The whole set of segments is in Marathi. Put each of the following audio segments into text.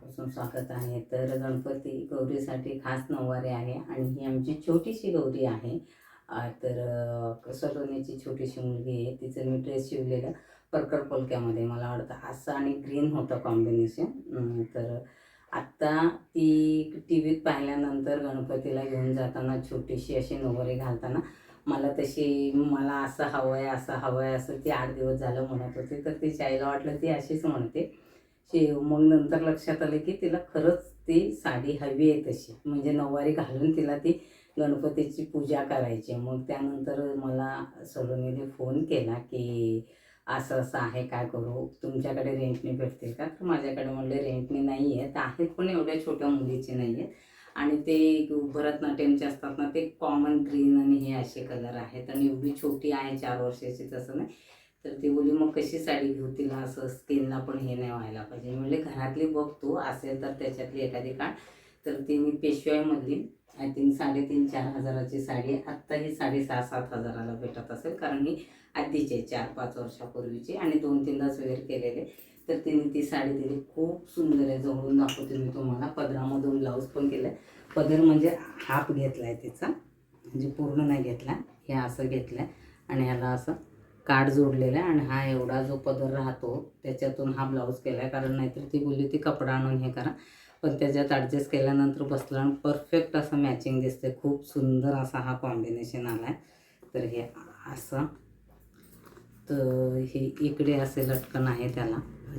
स्वागत आहे. तर गणपती गौरीसाठी खास नऊवारी आहे आणि ही आमची छोटीशी गौरी आहे. तर अं, सलोनीची छोटीशी मुलगी आहे. तिचं मी ड्रेस शिवलेलं परकर पोलक्यामध्ये. मला वाटतं असं आणि ग्रीन होतं कॉम्बिनेशन. तर आत्ता ती टी व्हीत पाहिल्यानंतर गणपतीला घेऊन जाताना छोटीशी अशी नऊवारी घालताना मला तशी मला असं हवं आहे असं हवं आहे असं ती आठ दिवस झालं म्हणत होती. तर तिच्या आईला वाटलं ती अशीच म्हणते. शेव मग नंतर लक्षात आलं की तिला खरंच ती साडी हवी आहे तशी. म्हणजे नऊवारी घालून तिला ती गणपतीची पूजा करायची. मग त्यानंतर मला सलोनीने फोन केला की असं असं आहे काय करू? तुमच्याकडे रेंटने भेटतील का? तर माझ्याकडे म्हणले रेंटने नाही आहेत आहेत पण एवढ्या छोट्या मुलीचे नाही आहेत आणि ते भरतनाट्यमचे असतात ना ते कॉमन ग्रीन आणि हे असे कलर आहेत. आणि एवढी छोटी आहे चार वर्षाची तसं नाही. तर ती बोली मग कशी साडी घेऊ तिला असं स्किनला पण हे नाही व्हायला पाहिजे. म्हणजे घरातली बघ तू असेल तर त्याच्यातली एखादी काढ. तर ती मी पेशवाईमधली आय थिंक साडेतीन चार हजाराची साडी. आत्ता ही साडेसहा सात हजाराला भेटत असेल कारण ही आधीची आहे चार पाच वर्षापूर्वीची आणि दोन तीनदाच वेअर केलेले. तर तिने ती साडी दिली. खूप सुंदर आहे. जवळून दाखवते मी तुम्हाला. पदरामधून ब्लाऊज पण केलं. आहे पदर म्हणजे हाफ घेतला आहे तिचा. म्हणजे पूर्ण नाही घेतला. हे असं घेतलं आहे आणि ह्याला असं काठ जोडलेला आहे आणि हा एवढा जो पदर राहतो त्याच्यातून हा ब्लाऊज केला आहे कारण नाहीतर ती बोलली ती कपडा आणून हे करा. पण त्याच्यात ॲडजस्ट केल्यानंतर बसला आणि परफेक्ट असं मॅचिंग दिसते खूप सुंदर असा हा कॉम्बिनेशन आला आहे तर हे असं. तर हे इकडे असे लटकन आहे त्याला.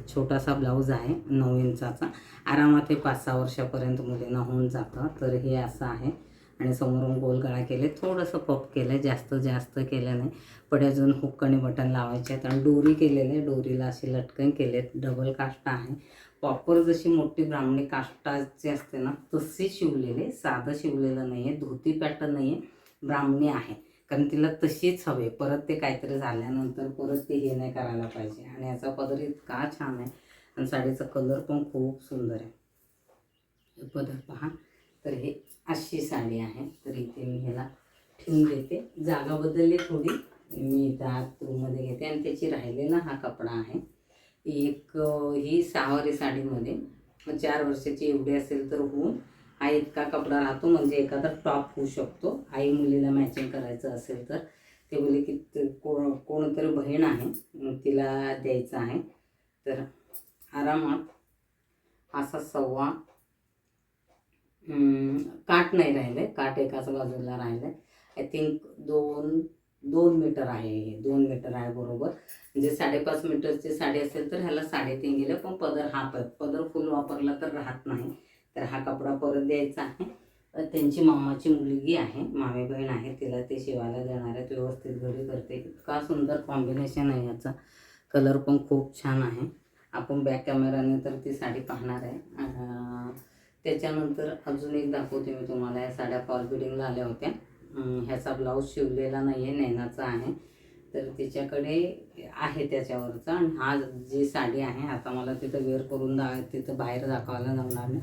छोटासा ब्लाऊज आहे नऊ इंचाचा. आरामात हे पाच सहा वर्षापर्यंत मुलींना होऊन जातं. तर हे असं आहे. आणि समोरून गोल गळा केले थोडंसं पप केलं जास्त जास्त केलं नाही. पण अजून हुक आणि बटन लावायचे आहेत आणि डोरी केलेलं आहे. डोरीला अशी लटकन केले डबल काष्टा आहे. प्रॉपर जशी मोठी ब्राह्मणी काष्टाची असते ना तशी शिवलेले साधं शिवलेलं नाही आहे धोती पॅटर्न नाही आहे ब्राह्मणी आहे. कारण तिला तशीच हवे परत ते काहीतरी झाल्यानंतर परत ते हे नाही करायला पाहिजे. आणि याचा पदर इतका छान आहे. आणि साडीचा कलर पण खूप सुंदर आहे. पदर पहा. तर हे अशी साडी आहे. तर इथे मी ह्याला ठेवून देते. जागा बदलली थोडी. मी इथं आत रूममध्ये घेते. आणि त्याची राहिलेला हा कपडा आहे. एक ही सहावारी साडीमध्ये. चार वर्षाची एवढी असेल तर होऊन हा इतका कपडा राहतो. म्हणजे एखादा टॉप होऊ शकतो. आई मुलीला मॅचिंग करायचं असेल तर. ते बोलले की कोण कोणतरी बहीण आहे. मग तिला द्यायचं आहे. तर आरामात असा सव्वा काट काठ नाही राहिले. काठ एकाच बाजूला राहिले. आय थिंक दोन दोन मीटर आहे हे. दोन मीटर आहे बरोबर. म्हणजे साडेपाच मीटरची साडी असेल तर ह्याला साडेतीन गेलं. पण पदर हा पदर फुल वापरला तर राहत नाही. तर हा कपडा परत द्यायचा आहे. तर त्यांची मामाची मुलगी आहे. मामे बहीण आहे. तिला ते शिवायला देणार आहेत. व्यवस्थित घरी करते. इतका सुंदर कॉम्बिनेशन आहे याचा. कलर पण खूप छान आहे. आपण बॅक कॅमेराने तर ती साडी पाहणार आहे. त्याच्यानंतर अजून एक दाखवते मी तुम्हाला या साड्या फॉल बिडिंगला आल्या होत्या. ह्याचा ब्लाऊज शिवलेला नाही आहे नैनाचा आहे. तर तिच्याकडे आहे त्याच्यावरचा आणि हा जी साडी आहे आता मला तिथं वेअर करून दा तिथं बाहेर दाखवायला जमणार नाही.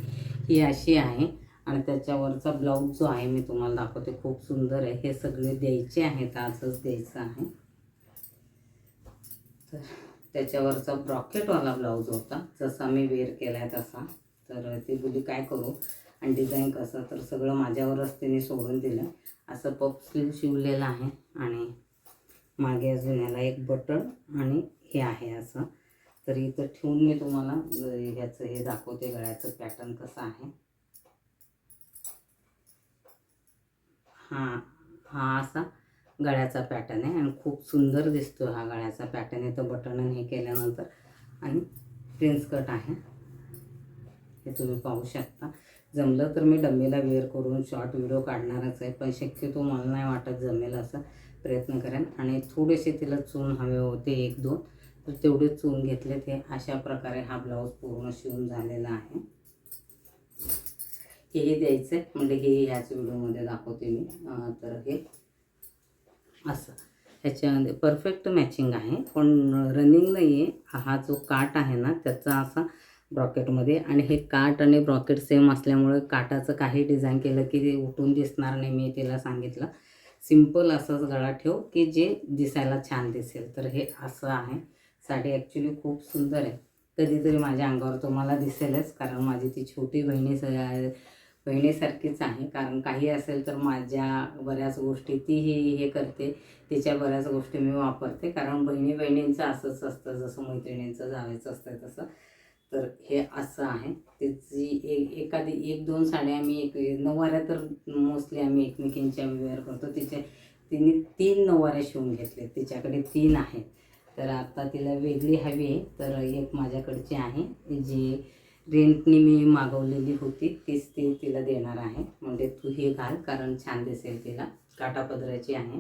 ही अशी आहे आणि त्याच्यावरचा ब्लाऊज जो आहे मी तुम्हाला दाखवते खूप सुंदर आहे. हे सगळे द्यायचे आहेत आजच द्यायचं आहे. तर त्याच्यावरचा ब्रॉकेटवाला ब्लाऊज होता जसा मी वेअर केला आहे तसा. तर ते बोली काय करू? आणि डिझाईन कसं? तर सगळं माझ्यावरच तिने सोडून दिलं. असं पप स्लीव शिवलेलं आहे आणि मागे अजून याला एक बटन आणि हे आहे असं. तर इथं ठेवून मी तुम्हाला ह्याचं हे दाखवते गळ्याचं पॅटर्न कसं आहे. हा हा असा गळ्याचा पॅटर्न आहे आणि खूप सुंदर दिसतो हा गळ्याचा पॅटर्न आहे तर बटन हे केल्यानंतर आणि प्रिन्स कट आहे. हे तुम्ही पाहू शकता. जमलं तर मी डम्मीला वेअर करून शॉर्ट व्हिडिओ काढणारच आहे पण शक्यतो मला नाही वाटत जमेल असं प्रयत्न करेन. आणि थोडेसे तिला चून हवे होते एक दोन तर तेवढे चून घेतले ते अशा प्रकारे हा ब्लाऊज पूर्ण शिवून झालेला आहे. हेही द्यायचं आहे म्हणजे हे ह्याच व्हिडिओमध्ये दाखवते मी. तर हे असं. ह्याच्यामध्ये परफेक्ट मॅचिंग आहे पण रनिंग नाही आहे हा जो काट आहे ना त्याचा असा ब्रॉकेटमध्ये. आणि हे काट आणि ब्रॉकेट सेम असल्यामुळे काटाचं काही डिझाईन केलं की ते उठून दिसणार नाही मी तिला सांगितलं. सिंपल असंच गळा ठेव की जे दिसायला छान दिसेल. तर हे असं आहे. साडी ॲक्च्युली खूप सुंदर आहे. कधीतरी माझ्या अंगावर तुम्हाला दिसेलच कारण माझी ती छोटी बहिणी बहिणीसारखीच आहे. कारण काही असेल तर माझ्या बऱ्याच गोष्टी तीही हे करते. तिच्या बऱ्याच गोष्टी मी वापरते. कारण बहिणी बहिणींचं असंच असतं. जसं मैत्रिणींचं जावायचं असतं तसं. तर हे असं आहे. त्याची एक एखादी एक दोन साड्या आम्ही एक नऊवाऱ्या तर मोस्टली आम्ही एकमेकींच्या वेअर करतो. तिचे तिने तीन नऊवाऱ्या शिवून घेतले तिच्याकडे तीन आहेत. तर आता तिला वेगळी हवी आहे. तर एक माझ्याकडची आहे जी रेंटने मी मागवलेली होती. तीच ती तिला देणार आहे. म्हणजे तू ही घाल कारण छान दिसेल तिला. काटापदराची आहे.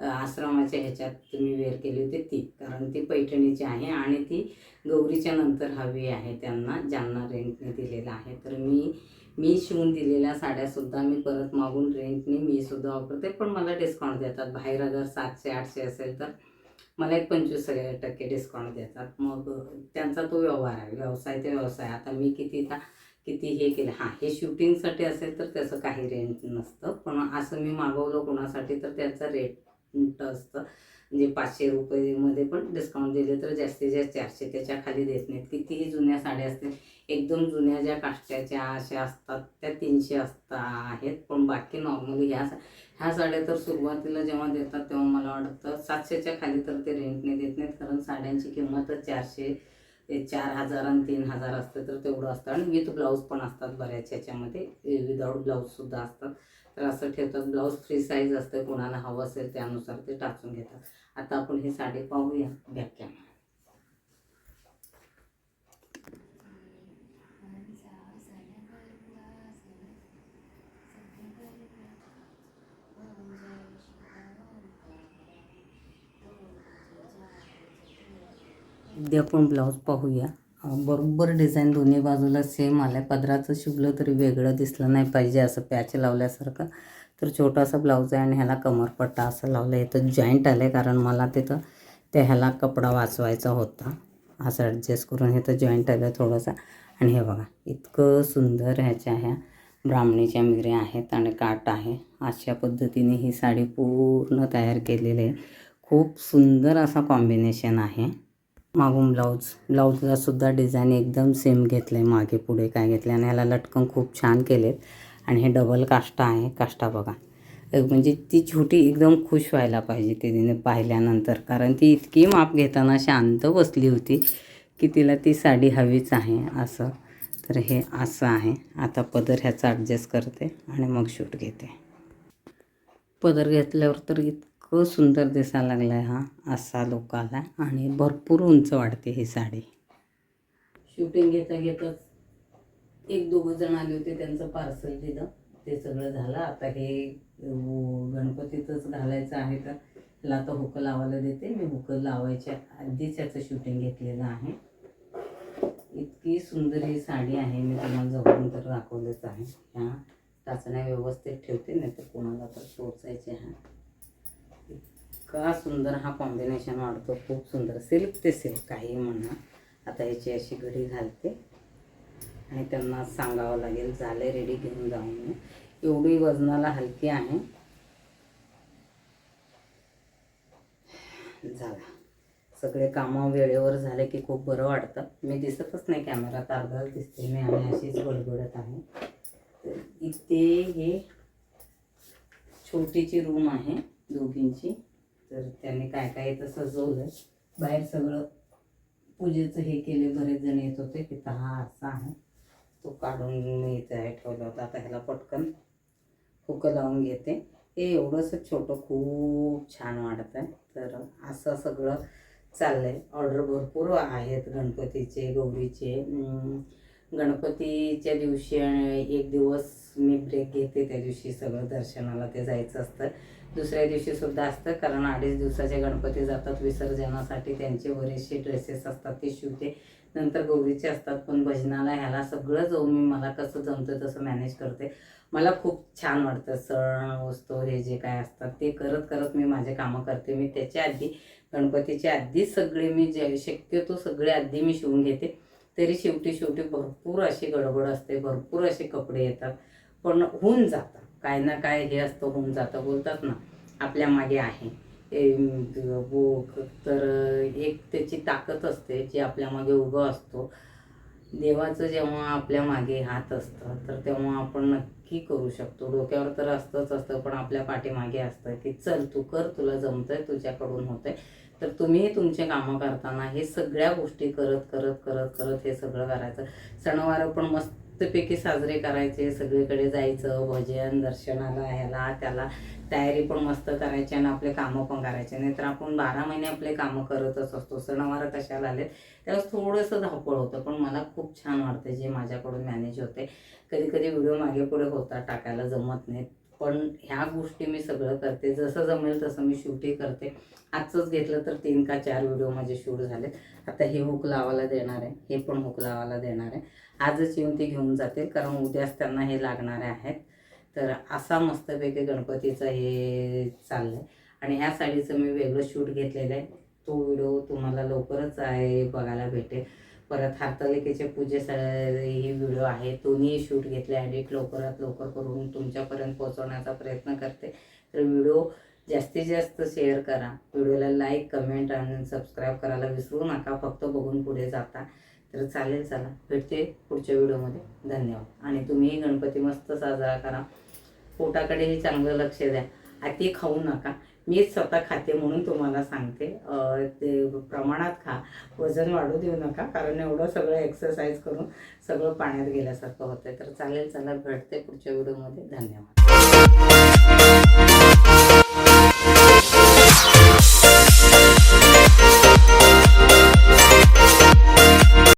आश्रमाच्या ह्याच्यात तुम्ही वेअर केली होती ती. कारण ती पैठणीची आहे आणि ती गौरीच्या नंतर हवी आहे त्यांना ज्यांना रेंटने दिलेला आहे. तर मी मी शिवून दिलेल्या साड्यासुद्धा मी परत मागून रेंटने मी सुद्धा वापरते. पण मला डिस्काउंट देतात. बाहेर अगर सातशे आठशे असेल तर मला एक पंचवीस टक्के डिस्काउंट देतात. मग त्यांचा तो व्यवहार आहे. व्यवसाय ते व्यवसाय. आता मी किती किती हे केलं. हां हे शूटिंगसाठी असेल तर त्याचं काही रेंट नसतं. पण असं मी मागवलं कोणासाठी तर त्याचा रेट असतं. म्हणजे पाचशे रुपयेमध्ये पण डिस्काउंट दिले तर जास्तीत जास्त चारशे त्याच्याखाली देत नाहीत. कितीही जुन्या साड्या असतील एकदम जुन्या ज्या काष्ट्याच्या अशा असतात त्या तीनशे असता आहेत. पण बाकी नॉर्मली ह्या सा- ह्या साड्या तर सुरुवातीला जेव्हा देतात तेव्हा मला वाटतं सातशेच्या खाली तर ते रेंटने देत नाहीत. कारण साड्यांची किंमतच चारशे ते चार हजार आणि तीन हजार असते तर तेवढं असतं. आणि विथ ब्लाऊज पण असतात बऱ्याच ह्याच्यामध्ये विदाऊट ब्लाऊजसुद्धा असतात. तर असं ठेवतात. ब्लाऊज फ्री साईज असते कोणाला हवं असेल त्यानुसार ते टाचून घेतात. आता आपण ही साडी पाहूया व्याख्या. उद्या आपण ब्लाऊज पाहूया. बरोबर डिझाईन दोन्ही बाजूला सेम आलं आहे पदराचं शिवलं तरी वेगळं दिसलं नाही पाहिजे असं पॅच लावल्यासारखं. तर छोटासा ब्लाऊज आहे आणि ह्याला कमरपट्टा असं लावलं आहे तर जॉईंट आलं आहे कारण मला तिथं त्या ह्याला कपडा वाचवायचा होता. असं ॲडजस्ट करून हे तर जॉईंट आलं थोडंसं. आणि हे बघा इतकं सुंदर ह्याच्या ह्या ब्राह्मणीच्या मिऱ्या आहेत आणि काट आहे. अशा पद्धतीने ही साडी पूर्ण तयार केलेली आहे. खूप सुंदर असा कॉम्बिनेशन आहे. मागून ब्लाऊज ब्लाऊजला सुद्धा डिझाईन एकदम सेम घेतलं आहे मागे पुढे काय घेतलं आणि ह्याला लटकन खूप छान केलेत. आणि हे डबल काष्टा आहे. काष्टा बघा. म्हणजे ती छोटी एकदम खुश व्हायला पाहिजे ते तिने पाहिल्यानंतर. कारण ती इतकी माप घेताना शांत बसली होती की तिला ती साडी हवीच आहे असं. तर हे असं आहे. आता पदर ह्याचा ॲडजस्ट करते आणि मग शूट घेते. पदर घेतल्यावर तर इतकं सुंदर दिसायला लागला आहे हा असा लोकाला आणि भरपूर उंच वाढते ही साडी. शूटिंग घेता घेताच एक दोघं जण आले होते त्यांचं पार्सल दिलं. ते सगळं झालं. आता हे गणपतीतच घालायचं आहे तर ह्याला आता हुकं लावायला देते. मी हुकं लावायच्या आधीच याचं शूटिंग घेतलेलं आहे. इतकी सुंदर ही साडी आहे. मी तुम्हाला जवळून तर दाखवलंच आहे. ह्या टाचण्या व्यवस्थित ठेवते नाही तर कोणाला तर टोचायचे हा इतका सुंदर हा कॉम्बिनेशन वाढतो. खूप सुंदर. सिल्क ते सिल्क काही म्हणा. आता याची अशी घडी घालते. आणि त्यांना सांगावं लागेल झाले रेडी घेऊन जाऊन मी. एवढी वजनाला हलकी आहे. झाला. सगळे कामं वेळेवर झाले की खूप बरं वाटतं. मी दिसतच नाही कॅमेरात अर्धाच दिसते मी आणि अशीच गडबडत आहे. तर इथे हे छोटीची रूम आहे दोघींची. तर त्यांनी काय काय इथं सजवलं बाहेर सगळं पूजेचं हे केले बरेच जण येत होते तिथं हा असा आहे. तो काढून मी इथे हे ठेवला होता. आता ह्याला पटकन हुकं लावून घेते. हे एवढंसं छोटं खूप छान वाटत आहे तर असं सगळं चाललंय. ऑर्डर भरपूर आहेत गणपतीचे गौरीचे. गणपतीच्या दिवशी एक दिवस मी ब्रेक घेते. त्या दिवशी सगळं दर्शनाला ते जायचं असतं. दुसऱ्या दिवशी सुद्धा असतं. कारण अडीच दिवसाचे गणपती जातात. विसर्जनासाठी त्यांचे बरेचसे ड्रेसेस असतात. ते शिवते. नंतर गौरीचे असतात. पण भजनाला ह्याला सगळं जाऊन मी मला कसं जमतं तसं मॅनेज करते. मला खूप छान वाटतं. सण वस्तू हे जे काय असतात ते करत करत मी माझे कामं करते. मी त्याच्या आधी गणपतीच्या आधी सगळे मी जे शक्यतो सगळे आधी मी शिवून घेते. तरी शेवटी शेवटी भरपूर अशी गडबड असते. भरपूर असे कपडे येतात. पण होऊन जातात. काय ना काय हे असतं होऊन जातं बोलतात ना. आपल्या मागे आहे. बुक तर एक त्याची ताकद असते जी आपल्या मागे उभं असतो. देवाचं जेव्हा आपल्या मागे हात असतं तर तेव्हा आपण नक्की करू शकतो. डोक्यावर तर असतंच असतं पण आपल्या पाठीमागे असतं की चल तू कर तुला जमतंय तुझ्याकडून होतंय. तर तुम्ही तुमचे कामं करताना हे सगळ्या गोष्टी करत करत करत करत हे सगळं करायचं. सणवार पण मस्त मस्तपैकी साजरे करायचे सगळीकडे जायचं भजन दर्शनाला ह्याला त्याला तयारी पण मस्त करायची आणि आपले कामं पण करायचे. नाहीतर आपण बारा महिने आपले कामं करतच असतो. सणवार कशाला आले त्यावेळेस थोडंसं धावपळ होतं. पण मला खूप छान वाटतं जे माझ्याकडून मॅनेज होते. कधी कधी व्हिडिओ मागे पुढे होता टाकायला जमत नाहीत. पण ह्या गोष्टी मी सगळं करते. जसं जमेल तसं मी शूटही करते. आजचंच घेतलं तर तीन का चार व्हिडिओ माझे शूट झालेत. आता हे हुक लावायला देणार आहे. हे पण हुक लावायला देणार आहे. आजच येऊन ते घेऊन जातील. कारण उद्याच त्यांना हे लागणारे आहेत. तर असा मस्तपैकी गणपतीचं हे चाललं आहे आणि ह्या साडीचं मी वेगळं शूट घेतलेलं आहे. तो व्हिडिओ तुम्हाला लवकरच आहे बघायला भेटेल. परत हरतालिकेच्या पूजेचा ही व्हिडिओ आहे. दोन्ही शूट घेतले ॲडिट लवकरात लवकर करून तुमच्यापर्यंत पोहोचवण्याचा प्रयत्न करते. तर व्हिडिओ जास्तीत जास्त शेअर करा. व्हिडिओला लाईक कमेंट आणि सबस्क्राईब करायला विसरू नका. फक्त बघून पुढे जाता. तर चालेल चला. भेटते पुढच्या व्हिडिओमध्ये. धन्यवाद. आणि तुम्हीही गणपती मस्त साजरा करा. पोटाकडेही चांगलं लक्ष द्या. अति खाऊ नका. मीच स्वतः खाते म्हणून तुम्हाला सांगते. ते प्रमाणात खा. वजन वाढू देऊ नका कारण एवढं सगळं एक्सरसाइज करून सगळं पाण्यात गेल्यासारखं होतं तर चालेल चला भेटते पुढच्या व्हिडिओमध्ये. धन्यवाद.